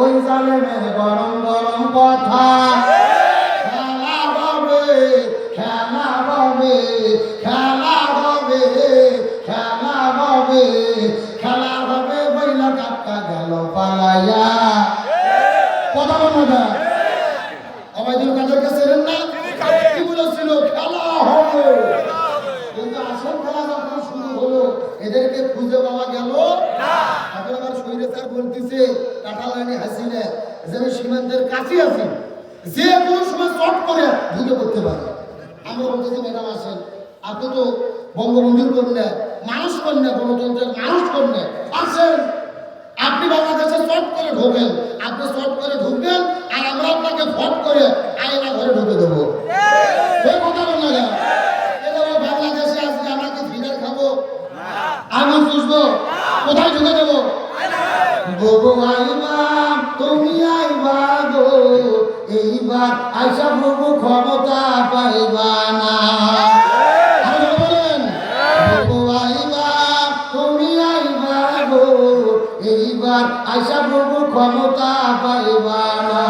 ওই জালেমের গরম গরম কথা। খেলা হবে খেলা হবে খেলা হবে খেলা হবে। খেলা হবে বইলা কাপটা গেল পালাইয়া। কথা বলো না। কাদের কাছে না? কি বলেছিল খেলা হবে কিন্তু আসল খেলা যখন শুরু হলো এদেরকে খুঁজে পাওয়া গেল? এখন আমার শরীরে স্যার বলতেছে কাঁঠালানি হাসিনে যে আমি সীমান্তের কাছে আছি যে কোনো সময় চট করে ঢুকে পড়তে পারে। আমরা বলতেছি ম্যাডাম আসেন। আপনি তো বঙ্গবন্ধুর কন্যা মানুষ কন্যা গণতন্ত্রের মানুষ কন্যা। আসেন। আপনি বাংলাদেশে চট করে ঢোকেন আপনি চট করে ঢুকবেন আর আমরা আপনাকে ফট করে আয়না ঘরে ঢুকে দেবো এই কথা বল না কেন? এটা ওই বাংলাদেশে আজকে আমরা কি ফিডার খাব চুষবো কোথায় ঢুকে দেবো গো আইবা, তুমি আইবা গো। এইবার আইসা প্রভু ক্ষমতা পাইবা না। এইবার আইসা প্রভু ক্ষমতা পাইবা না।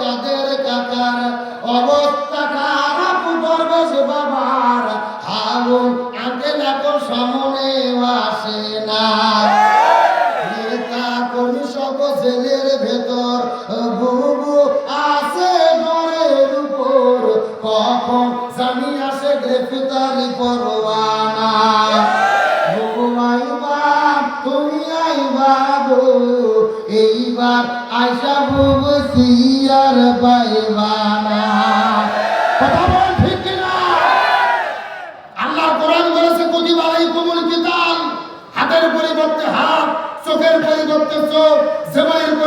তাদের কাকার অবস্থা খারাপ। বুবু আছে ঘরের উপর, কখন জানি আসে গ্রেফতারি পরোয়ানা। বুবু আইবা তুমি আইবা গো এইবার আইসা বুবু সিয়ার পাইবা না বল ঠিক কিনা? আল্লাহ কোরআন বলেছে, কুতিবা আলাইকুমুল কিতাল। হাতের পরিবর্তে হাত, চোখের পরিবর্তে চোখ